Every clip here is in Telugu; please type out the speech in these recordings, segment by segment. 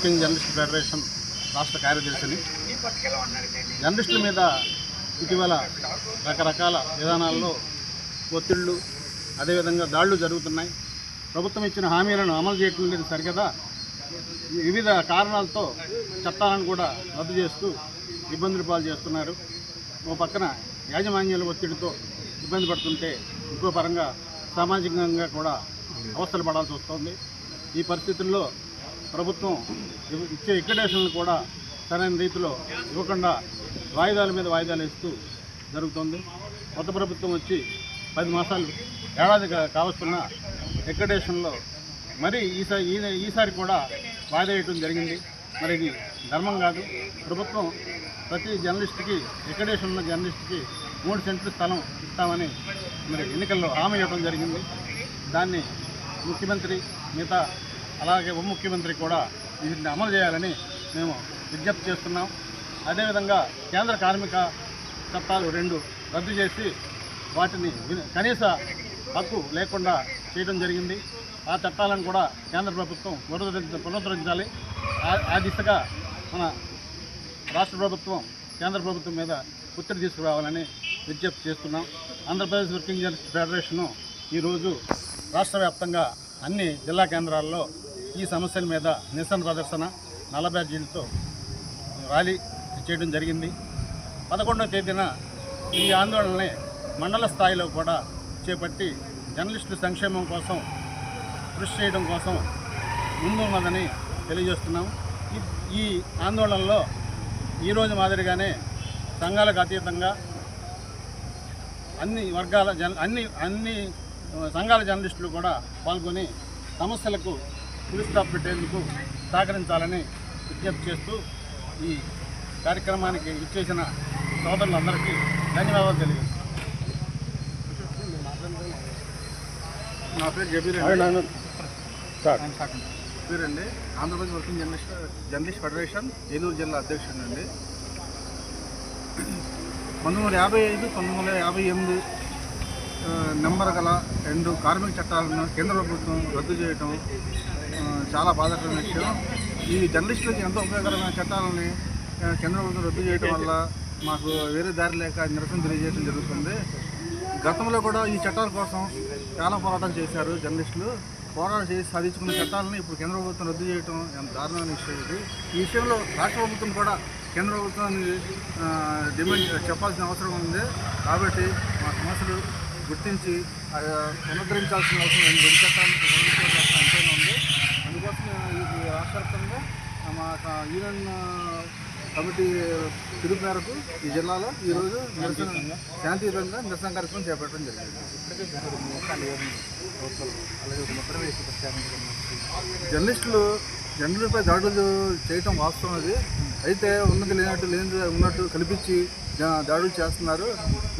వర్కింగ్ జర్నలిస్ట్ ఫెడరేషన్ రాష్ట్ర కార్యదర్శిని. జర్నలిస్టుల మీద ఇటీవల రకరకాల విధానాల్లో ఒత్తిళ్ళు అదేవిధంగా దాడులు జరుగుతున్నాయి. ప్రభుత్వం ఇచ్చిన హామీలను అమలు చేయటం లేదు సరికదా వివిధ కారణాలతో చట్టాలను కూడా రద్దు చేస్తూ ఇబ్బందులు పాలు చేస్తున్నారు. ఓ పక్కన యాజమాన్యాల ఒత్తిడితో ఇబ్బంది పడుతుంటే ఇంకో పరంగా సామాజికంగా కూడా అవస్థలు పడాల్సి వస్తుంది. ఈ పరిస్థితుల్లో ప్రభుత్వం ఇచ్చే ఎక్కడేషన్లు కూడా సరైన రీతిలో ఇవ్వకుండా వాయిదాల మీద వాయిదాలు ఇస్తూ జరుగుతుంది. కొత్త ప్రభుత్వం వచ్చి పది మాసాలు ఏడాది కావస్తున్న ఎక్కడేషన్లో మరి ఈసారి ఈ- ఈసారి కూడా వాయిదా వేయటం జరిగింది. మరి ఇది ధర్మం కాదు. ప్రభుత్వం ప్రతి జర్నలిస్ట్కి ఎక్కడేషన్ ఉన్న జర్నలిస్ట్కి మూడు సెంట్లు స్థలం ఇస్తామని మరి ఎన్నికల్లో హామీ ఇవ్వడం జరిగింది. దాన్ని ముఖ్యమంత్రి మిగతా అలాగే ఉప ముఖ్యమంత్రి కూడా వీటిని అమలు చేయాలని మేము విజ్ఞప్తి చేస్తున్నాం. అదేవిధంగా కేంద్ర కార్మిక చట్టాలు రెండు రద్దు చేసి వాటిని కనీస హక్కు లేకుండా చేయడం జరిగింది. ఆ చట్టాలను కూడా కేంద్ర ప్రభుత్వం పునరుద్ధరించ పునరుద్ధరించాలి. ఆ- ఆ దిశగా మన రాష్ట్ర ప్రభుత్వం కేంద్ర ప్రభుత్వం మీద ఒత్తిడి తీసుకురావాలని విజ్ఞప్తి చేస్తున్నాం. ఆంధ్రప్రదేశ్ వర్కింగ్ జర్నలిస్ట్ ఫెడరేషను ఈరోజు రాష్ట్ర వ్యాప్తంగా అన్ని జిల్లా కేంద్రాల్లో ఈ సమస్యల మీద నిరసన ప్రదర్శన నల్ల బ్యాడ్జీలతో ర్యాలీ చేయడం జరిగింది. పదకొండవ తేదీన ఈ ఆందోళనని మండల స్థాయిలో కూడా చేపట్టి జర్నలిస్టుల సంక్షేమం కోసం కృషి చేయడం కోసం ముందున్నదని తెలియజేస్తున్నాం. ఈ- ఈ ఆందోళనలో ఈరోజు మాదిరిగానే సంఘాలకు అతీతంగా అన్ని వర్గాల జన్ అన్ని అన్ని సంఘాల జర్నలిస్టులు కూడా పాల్గొని సమస్యలకు ఫుల్ స్టాప్ పెట్టేందుకు సహకరించాలని విజ్ఞప్తి చేస్తూ ఈ కార్యక్రమానికి ఇచ్చేసిన సోదరులందరికీ ధన్యవాదాలు తెలియజేస్తున్నాను. నా పేరు జబీర్ పేరండి Andhra Pradesh working journalist journalist federation Eluru జిల్లా అధ్యక్షుడు అండి. పంతొమ్మిది వందల యాభై ఐదు పంతొమ్మిది వందల యాభై ఎనిమిది నెంబర్ గల రెండు కార్మిక చట్టాలను కేంద్ర ప్రభుత్వం రద్దు చేయటం చాలా బాధాకరమైన విషయం. ఈ జర్నలిస్టులకు ఎంతో ఉపయోగకరమైన చట్టాలని కేంద్ర ప్రభుత్వం రద్దు చేయడం వల్ల మాకు వేరే దారి లేక నిరసన తెలియజేయడం జరుగుతుంది. గతంలో కూడా ఈ చట్టాల కోసం చాలా పోరాటం చేశారు జర్నలిస్టులు. పోరాటం చేసి సాధించుకున్న చట్టాలను ఇప్పుడు కేంద్ర ప్రభుత్వం రద్దు చేయడం ఎంత దారుణమైన విషయం ఇది. ఈ విషయంలో రాష్ట్ర ప్రభుత్వం కూడా కేంద్ర ప్రభుత్వాన్ని డిమాండ్ చెప్పాల్సిన అవసరం ఉంది. కాబట్టి మా సమస్యలు గుర్తించి అది పునరుద్ధరించాల్సిన అవసరం ఉంది. చట్టాలను పునరుద్ధరించాల్సిన అవసరం ఉంది అందుకోసం ఈ రాష్ట్ర వ్యాప్తంగా మా యూనియన్ కమిటీ పిలుపు మేరకు ఈ జిల్లాలో ఈరోజు నిరసన శాంతియుతంగా నిరసన కార్యక్రమం చేపట్టడం జరిగింది. జర్నలిస్టులు జర్నలిస్టులపై దాడులు చేయటం వాస్తవం అది. అయితే ఉన్నది లేనట్టు లేని ఉన్నట్టు కల్పించి దాడులు చేస్తున్నారు.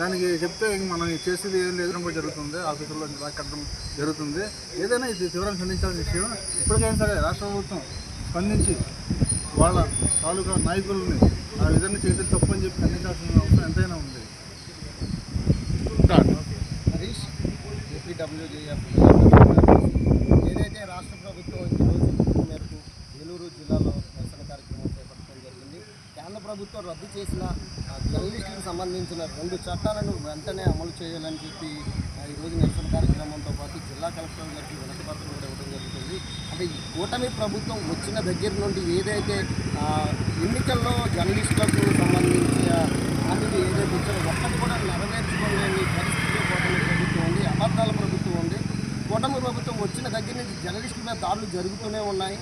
దానికి చెప్తే మనం చేసేది ఏం లేదు జరుగుతుంది. ఆఫీసుల్లో కట్టడం జరుగుతుంది. ఏదైనా ఇది తీవ్రంగా ఖండించాల్సిన విషయం. ఇప్పటికైనా సరే రాష్ట్ర ప్రభుత్వం స్పందించి వాళ్ళ తాలూకా నాయకుల్ని ఆ విధంగా చేయడం తప్పు అని చెప్పి ఖండించాల్సిన అవసరం ఎంతైనా ఉంది. హరీష్ ఏపీడబ్ల్యూజేఎఫ్ ఏదైతే రాష్ట్ర ప్రభుత్వం ఈరోజు మేరకు ఏలూరు జిల్లాలో నిరసన కార్యక్రమం చేపట్టడం జరిగింది. కేంద్ర ప్రభుత్వం రద్దు చేసిన ఆ, జర్నలిస్టులకు సంబంధించిన రెండు చట్టాలను వెంటనే అమలు చేయాలని చెప్పి ఆ, ఈరోజు నిరసన కార్యక్రమంతో పాటు జిల్లా కలెక్టర్ గారికి వినతి పత్రం కూడా ఇవ్వడం జరుగుతుంది అంటే కూటమి ప్రభుత్వం వచ్చిన దగ్గర నుండి ఏదైతే ఎన్నికల్లో జర్నలిస్టులకు సంబంధించిన హామీలు ఏదైతే ఇచ్చారో ఒక్కటి కూడా నెరవేర్చుకోలేని పరిస్థితిలో కూటమి ప్రభుత్వం ఉంది అబద్ధాల ప్రభుత్వం ఉంది. కూటమి ప్రభుత్వం వచ్చిన దగ్గర నుంచి జర్నలిస్టుల మీద దాడులు జరుగుతూనే ఉన్నాయి.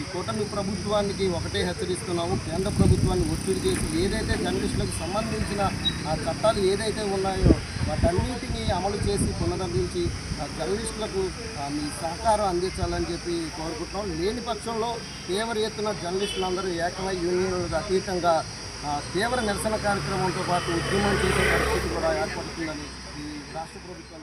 ఈ కూటమి ప్రభుత్వానికి ఒకటే హెచ్చరిస్తున్నాము. కేంద్ర ప్రభుత్వాన్ని ఒత్తిడి చేసి ఏదైతే జర్నలిస్టులకు సంబంధించిన ఆ చట్టాలు ఏదైతే ఉన్నాయో వాటన్నిటినీ అమలు చేసి పునరుద్ధరించి జర్నలిస్టులకు మీ సహకారం అందించాలని చెప్పి కోరుకుంటున్నాం. లేని పక్షంలో తీవ్ర ఎత్తున జర్నలిస్టులందరూ ఏకమై యూనియన్లకు అతీతంగా తీవ్ర నిరసన కార్యక్రమంతో పాటు ఉద్యమం చేసే పరిస్థితి కూడా ఏర్పడుతుందని ఈ రాష్ట్ర ప్రభుత్వం